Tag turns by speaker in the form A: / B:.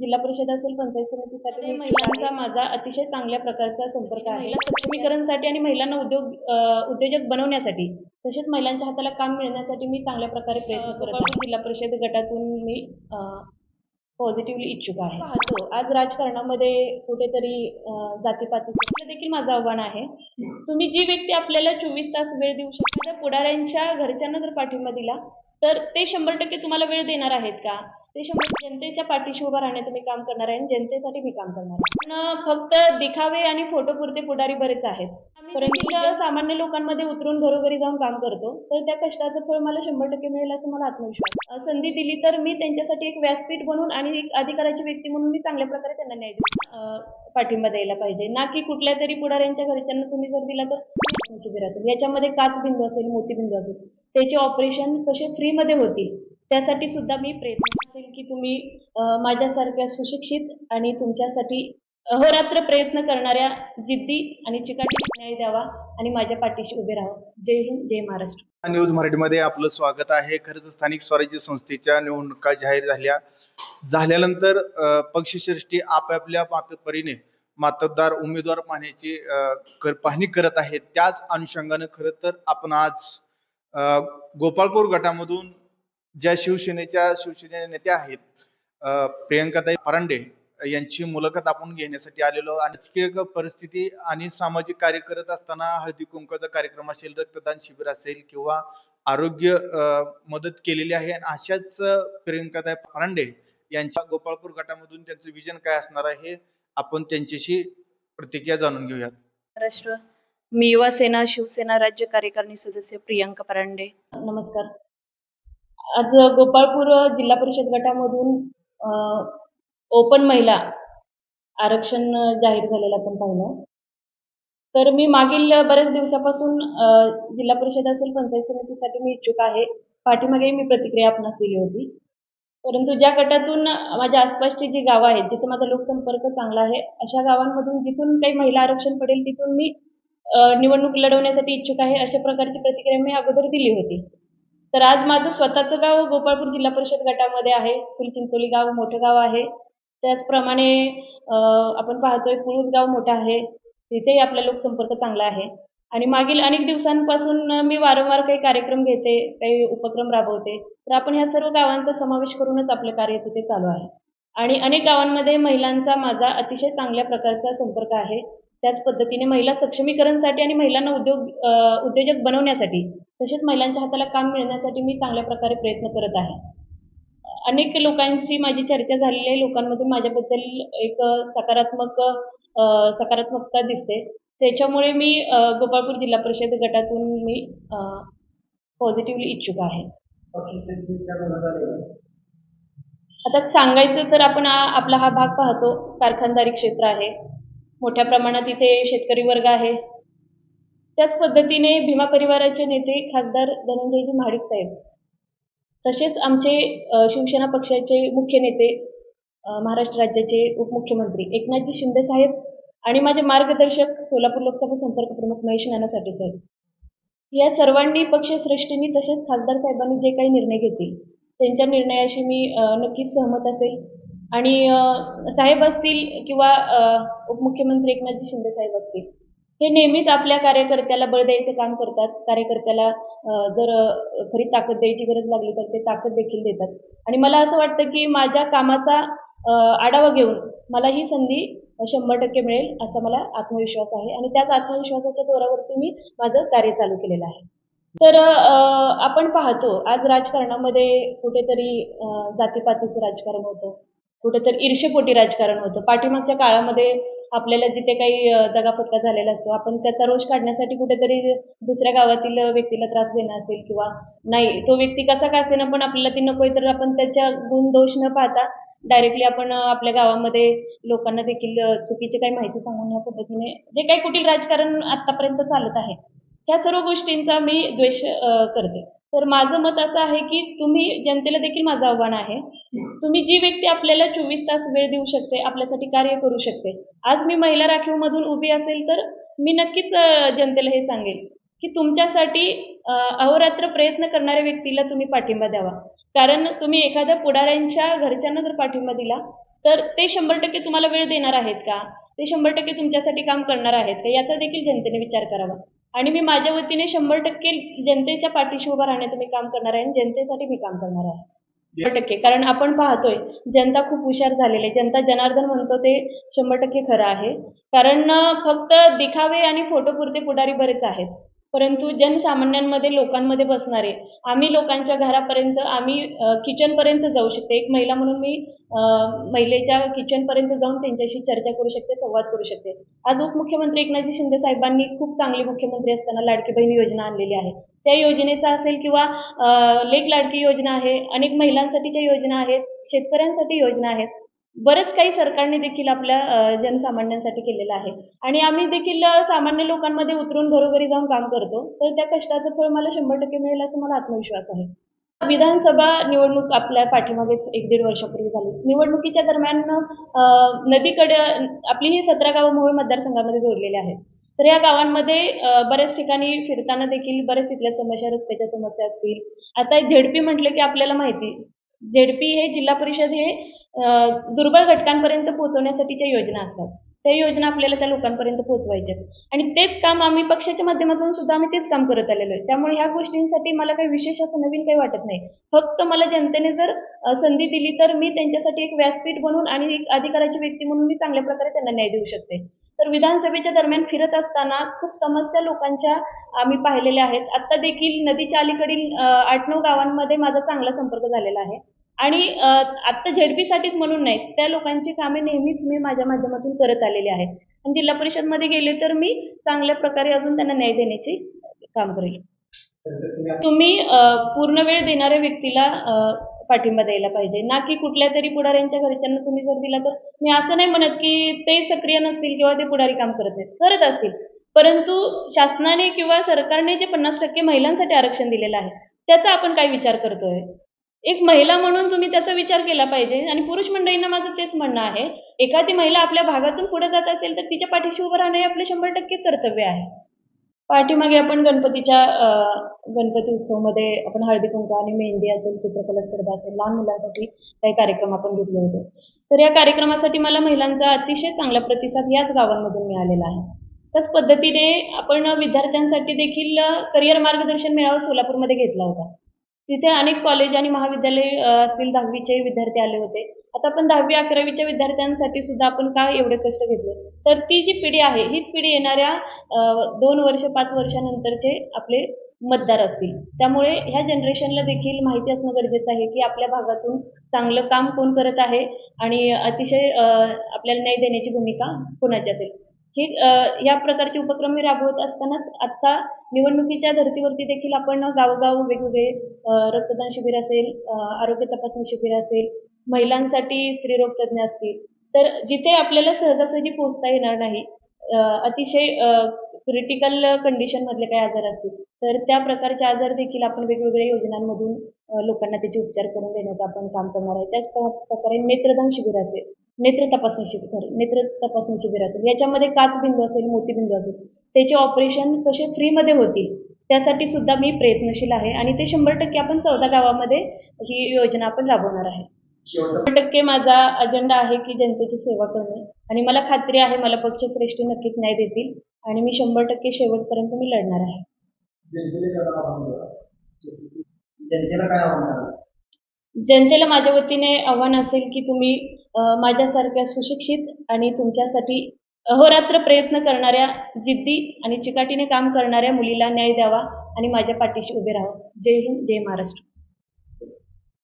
A: जिल्हा परिषद असेल पंचायत समितीसाठी महिलांचा माझा अतिशय चांगल्या प्रकारचा संपर्क आहे. सक्षमीकरणसाठी आणि महिलांना उद्योग उद्योजक बनवण्यासाठी तसेच महिलांच्या हाताला काम मिळण्यासाठी मी चांगल्या प्रकारे प्रयत्न करत जिल्हा परिषद गटातून मी पॉझिटिव्हली इच्छुक आहे. पाहतो. आज राजकारणामध्ये कुठेतरी अ, जातीपातीचं देखील माझं आव्हान आहे. तुम्ही जी व्यक्ती आपल्याला चोवीस तास वेळ देऊ शकता त्या पुढाऱ्यांच्या घरच्यांना जर पाठिंबा दिला तर ते शंभर टक्के तुम्हाला वेळ देणार आहेत का? ते शंभर जनतेच्या पाठीशी उभा राहण्याचं मी काम करणार आहे आणि जनतेसाठी मी काम करणार आहे. पण फक्त दिखावे आणि फोटो पुरते पुढारी बरेच आहेत. परंतु ज्या सामान्य लोकांमध्ये उतरून घरोघरी जाऊन काम करतो तर त्या कष्टाचं फळ मला शंभर टक्के मिळेल असं मला आत्मविश्वास संधी दिली तर मी त्यांच्यासाठी एक व्यासपीठ बनून आणि एक अधिकाराची व्यक्ती म्हणून मी चांगल्या प्रकारे त्यांना न्याय देऊ पाठिंबा द्यायला पाहिजे. ना की कुठल्या तरी पुढाऱ्यांच्या घरच्यांना तुम्ही जर दिला तर शिबिर असेल याच्यामध्ये काच बिंदू असेल मोतीबिंदू असेल त्याचे ऑपरेशन कसे फ्रीमध्ये होतील त्यासाठी सुद्धा मी प्रयत्न असेल की तुम्ही माझ्यासारख्या सुशिक्षित आणि तुमच्यासाठी अहोरात्र प्रयत्न करणाऱ्या जिद्दी आणि चिकाटी न्याय द्यावा आणि माझ्या पाठीशी उभे राहा जय हिंद जय महाराष्ट्र.
B: न्यूज मराठीमध्ये आपलं स्वागत आहे. खरंच स्थानिक स्वराज्य संस्थेच्या निवडणुका जाहीर झाल्या. झाल्यानंतर पक्षश्रेष्ठी आपापल्या परीने मतदार उमेदवार पाहण्याची कर- पाहणी करत आहेत. त्याच अनुषंगाने खरं तर आपण आज गोपाळपूर गटामधून ज्या शिवसेनेच्या शिवसेने नेत्या आहेत प्रियंकाताई परांडे यांची मुलाखत आपण घेण्यासाठी आलेलो आणि राजकीय परिस्थिती आणि सामाजिक कार्य करत असताना हळदी कुंकाचा कार्यक्रम असेल रक्तदान शिबिर असेल किंवा आरोग्य मदत केलेली आहे. आणि अशाच प्रियंकाताई परांडे यांच्या गोपाळपूर गटामधून त्यांचं विजन काय असणार आहे हे आपण त्यांच्याशी प्रतिक्रिया जाणून घेऊयात.
C: महाराष्ट्र मी युवा सेना शिवसेना राज्य कार्यकारिणी सदस्य प्रियंका परांडे.
A: नमस्कार. आज गोपाळपूर जिल्हा परिषद गटामधून ओपन महिला आरक्षण जाहीर झालेलं आपण पाहिलं. तर मी मागील बऱ्याच दिवसापासून जिल्हा परिषद असेल पंचायत समितीसाठी मी इच्छुक आहे. पाठीमागे मी प्रतिक्रिया आपणास दिली होती. परंतु ज्या गटातून माझ्या आसपासची जी गावं आहेत जिथे माझा लोकसंपर्क चांगला आहे अशा गावांमधून जिथून काही महिला आरक्षण पडेल तिथून मी निवडणूक लढवण्यासाठी इच्छुक आहे अशा प्रकारची प्रतिक्रिया मी अगोदर दिली होती. तर आज माझं स्वतःचं गाव गोपाळपूर जिल्हा परिषद गटामध्ये आहे. फुलचिंचोली गाव मोठं गाव आहे. त्याचप्रमाणे आपण पाहतोय पुरुष गाव आहे. तिथेही आपला लोकसंपर्क चांगला आहे. आणि मागील अनेक दिवसांपासून मी वारंवार काही कार्यक्रम घेते काही उपक्रम राबवते. तर आपण ह्या सर्व गावांचा समावेश करूनच आपलं कार्य तिथे चालू आहे. आणि अनेक गावांमध्ये महिलांचा माझा अतिशय चांगल्या प्रकारचा संपर्क आहे. त्याच पद्धतीने महिला सक्षमीकरणसाठी आणि महिलांना उद्योग उद्योजक बनवण्यासाठी तसेच महिलांच्या हाताला काम मिळण्यासाठी मी चांगल्या प्रकारे प्रयत्न करत आहे. अनेक लोकांशी माझी चर्चा झालेली आहे. लोकांमधून माझ्याबद्दल एक सकारात्मक सकारात्मकता दिसते. त्याच्यामुळे मी गोपाळपूर जिल्हा परिषद गटातून मी पॉझिटिव्हली इच्छुक आहे. आता सांगायचं तर आपण आपला हा भाग पाहतो. कारखानदारी क्षेत्र आहे. मोठ्या प्रमाणात इथे शेतकरी वर्ग आहे. त्याच पद्धतीने भीमा परिवाराचे नेते खासदार धनंजयजी महाडिक साहेब तसेच आमचे शिवसेना पक्षाचे मुख्य नेते महाराष्ट्र राज्याचे उपमुख्यमंत्री एकनाथजी शिंदे साहेब आणि माझे मार्गदर्शक सोलापूर लोकसभा संपर्क प्रमुख महेश नाना साठे साहेब. या सर्वांनी पक्षश्रेष्ठींनी तसेच खासदार साहेबांनी जे काही निर्णय घेतील त्यांच्या निर्णयाशी मी नक्कीच सहमत असेल. आणि साहेब असतील किंवा उपमुख्यमंत्री एकनाथजी शिंदे साहेब असतील हे नेहमीच आपल्या कार्यकर्त्याला बळ द्यायचं काम करतात. कार्यकर्त्याला जर खरी ताकद द्यायची गरज लागली तर ते ताकद देखील देतात. आणि मला असं वाटतं की माझ्या कामाचा आढावा घेऊन मला ही संधी शंभर टक्के मिळेल असा मला आत्मविश्वास आहे. आणि त्याच आत्मविश्वासाच्या जोरावरती मी माझं कार्य चालू केलेलं आहे. तर आपण पाहतो आज राजकारणामध्ये कुठेतरी जातीपातीचं राजकारण होतं. कुठेतरी ईर्षेपोटी राजकारण होतं. पाठीमागच्या काळामध्ये आपल्याला जिथे काही अ, दगाफटका झालेला असतो आपण त्याचा रोष काढण्यासाठी कुठेतरी दुसऱ्या गावातील व्यक्तीला त्रास देणं असेल किंवा नाही तो व्यक्ती कसा का असेना पण आपल्याला ती नकोय तर आपण त्याच्या गुण दोष न पाहता डायरेक्टली आपण आपल्या गावामध्ये लोकांना देखील चुकीची काही माहिती सांगून या पद्धतीने जे काही कुठील राजकारण आतापर्यंत चालत आहे ह्या सर्व गोष्टींचा मी द्वेष करते. तर माझं मत असं आहे की तुम्ही जनतेला देखील माझं आव्हान आहे. तुम्ही जी व्यक्ती आपल्याला चोवीस तास वेळ देऊ शकते आपल्यासाठी कार्य करू शकते आज मी महिला राखीवमधून उभी असेल तर मी नक्कीच जनतेला हे सांगेल की तुमच्यासाठी अहोरात्र प्रयत्न करणाऱ्या व्यक्तीला तुम्ही पाठिंबा द्यावा. कारण तुम्ही एखाद्या पुढाऱ्यांच्या घरच्यांना जर पाठिंबा दिला तर ते शंभर टक्के तुम्हाला वेळ देणार आहेत का? ते शंभर टक्के तुमच्यासाठी काम करणार आहेत का? याचा देखील जनतेने विचार करावा. आणि मी माझ्या वतीने शंभर टक्के जनतेच्या पाठीशी उभा राहण्याचं मी काम करणार आहे आणि जनतेसाठी मी काम करणार आहे. शंभर टक्के. कारण आपण पाहतोय जनता खूप हुशार झालेली आहे. जनता जनार्दन म्हणतो ते शंभर टक्के खरं आहे. कारण फक्त दिखावे आणि फोटो पुरते पुढारी बरेच आहेत. परंतु जनसामान्यांमध्ये लोकांमध्ये बसणारे आम्ही लोकांच्या घरापर्यंत आम्ही किचनपर्यंत जाऊ शकते. एक महिला म्हणून मी महिलेच्या किचनपर्यंत जाऊन त्यांच्याशी चर्चा करू शकते संवाद करू शकते. आज उपमुख्यमंत्री एकनाथजी शिंदे साहेबांनी खूप चांगले मुख्यमंत्री असताना लाडकी बहीण योजना आणलेली आहे. त्या योजनेचा असेल किंवा लेख लेक लाडकी योजना आहे अनेक महिलांसाठीच्या योजना आहेत शेतकऱ्यांसाठी योजना आहेत. बरंच काही सरकारने देखील आपल्या जनसामान्यांसाठी केलेलं आहे. आणि आम्ही देखील सामान्य लोकांमध्ये उतरून घरोघरी जाऊन काम करतो. तर त्या कष्टाचं फळ मला शंभर टक्के मिळेल असं मला आत्मविश्वास आहे. विधानसभा निवडणूक आपल्या पाठीमागेच एक दीड वर्षापूर्वी झाली. निवडणुकीच्या दरम्यान नदीकडे आपली ही सतरा गावं मूळ मतदारसंघामध्ये जोडलेली आहेत. तर या गावांमध्ये बऱ्याच ठिकाणी फिरताना देखील बऱ्याच तिथल्या समस्या रस्त्याच्या समस्या असतील. आता झेडपी म्हटलं की आपल्याला माहिती. झेडपी हे जिल्हा परिषद हे दुर्बळ घटकांपर्यंत पोहोचवण्यासाठीच्या योजना असतात. त्या योजना आपल्याला त्या लोकांपर्यंत पोहोचवायच्या आहेत. आणि तेच काम आम्ही पक्षाच्या माध्यमातून सुद्धा आम्ही तेच काम करत आलेलो आहे. त्यामुळे ह्या गोष्टींसाठी मला काही विशेष असं नवीन काही वाटत नाही. फक्त मला जनतेने जर संधी दिली तर मी त्यांच्यासाठी एक व्यासपीठ बनून आणि एक अधिकाराची व्यक्ती म्हणून मी चांगल्या प्रकारे त्यांना न्याय देऊ शकते. तर विधानसभेच्या दरम्यान फिरत असताना खूप समस्या लोकांच्या आम्ही पाहिलेल्या आहेत. आत्ता देखील नदीच्या अलीकडील आठ नऊ गावांमध्ये माझा चांगला संपर्क झालेला आहे. आणि आत्ता झेडपीसाठीच म्हणून नाही त्या लोकांची कामे नेहमीच मी माझ्या माध्यमातून करत आलेली आहे. आणि जिल्हा परिषदमध्ये गेले तर मी चांगल्या प्रकारे अजून त्यांना न्याय देण्याचे काम करेल. तुम्ही पूर्ण वेळ देणाऱ्या व्यक्तीला पाठिंबा द्यायला पाहिजे. ना की कुठल्या तरी पुढाऱ्यांच्या घरच्यांना तुम्ही जर दिला तर. मी असं नाही म्हणत की ते सक्रिय नसतील किंवा ते पुढारी काम करत नाहीत. करत असतील. परंतु शासनाने किंवा सरकारने जे पन्नास टक्के महिलांसाठी आरक्षण दिलेलं आहे त्याचा आपण काय विचार करतोय? एक महिला म्हणून तुम्ही त्याचा विचार केला पाहिजे. आणि पुरुष मंडळींना माझं तेच म्हणणं आहे. एखादी महिला आपल्या भागातून पुढे जात असेल तर तिच्या पाठीशी उभं राहणं हे आपले शंभर टक्के कर्तव्य आहे. पाठीमागे आपण गणपतीच्या गणपती उत्सवमध्ये आपण हळदी कुंकू आणि मेहंदी असेल चित्रकला स्पर्धा असेल लहान मुलांसाठी काही कार्यक्रम आपण घेतले होते. तर या कार्यक्रमासाठी मला महिलांचा अतिशय चांगला प्रतिसाद याच गावांमधून मिळालेला आहे. त्याच पद्धतीने आपण विद्यार्थ्यांसाठी देखील करिअर मार्गदर्शन मेळावा सोलापूरमध्ये घेतला होता. तिथे अनेक कॉलेज आणि महाविद्यालय असतील दहावीचे विद्यार्थी आले होते. आता आपण दहावी अकरावीच्या विद्यार्थ्यांसाठी सुद्धा आपण का एवढे कष्ट घेतले? तर ती जी पिढी आहे हीच पिढी येणाऱ्या दोन वर्ष पाच वर्षानंतरचे आपले मतदार असतील. त्यामुळे ह्या जनरेशनला देखील माहिती असणं गरजेचं आहे की आपल्या भागातून चांगलं काम कोण करत आहे आणि अतिशय आपल्याला न्याय देण्याची भूमिका कोणाची असेल? हे या प्रकारचे उपक्रम राबवत असतानाच आत्ता निवडणुकीच्या धर्तीवरती देखील आपण गावोगाव वेगवेगळे रक्तदान शिबिर असेल आरोग्य तपासणी शिबिर असेल महिलांसाठी स्त्रीरोग तज्ज्ञ असतील तर जिथे आपल्याला सहजासहजी पोहोचता येणार नाही अतिशय क्रिटिकल कंडिशनमधले काही आजार असतील तर त्या प्रकारचे आजार देखील आपण वेगवेगळ्या योजनांमधून लोकांना त्याचे उपचार करून देण्याचं आपण काम करणार आहे. त्याच प्रकारे नेत्रदान शिबिर असेल नेत्र तपासणी शिबिर सॉरी नेत्र तपासणी शिबिर असेल. याच्यामध्ये काचबिंदू असेल मोतीबिंदू असेल. त्याचे ऑपरेशन कसे फ्रीमध्ये होतील त्यासाठी सुद्धा मी प्रयत्नशील आहे. आणि ते शंभर टक्के आपण चौदा गावामध्ये ही योजना आपण राबवणार आहे. शंभर टक्के माझा अजेंडा आहे की जनतेची सेवा करणे. आणि मला खात्री आहे मला पक्षश्रेष्ठी नक्कीच न्याय देतील. आणि मी शंभर टक्के शेवटपर्यंत मी लढणार आहे.
D: जनतेला काय आव्हान
A: जनतेला माझ्या वतीने आव्हान असेल की तुम्ही माझ्यासारख्या सुशिक्षित आणि तुमच्यासाठी अहोरात्र प्रयत्न करणाऱ्या जिद्दी आणि चिकाटीने काम करणाऱ्या मुलीला न्याय द्यावा आणि माझ्या पाठीशी उभे राहावं. जय हिंद जय महाराष्ट्र.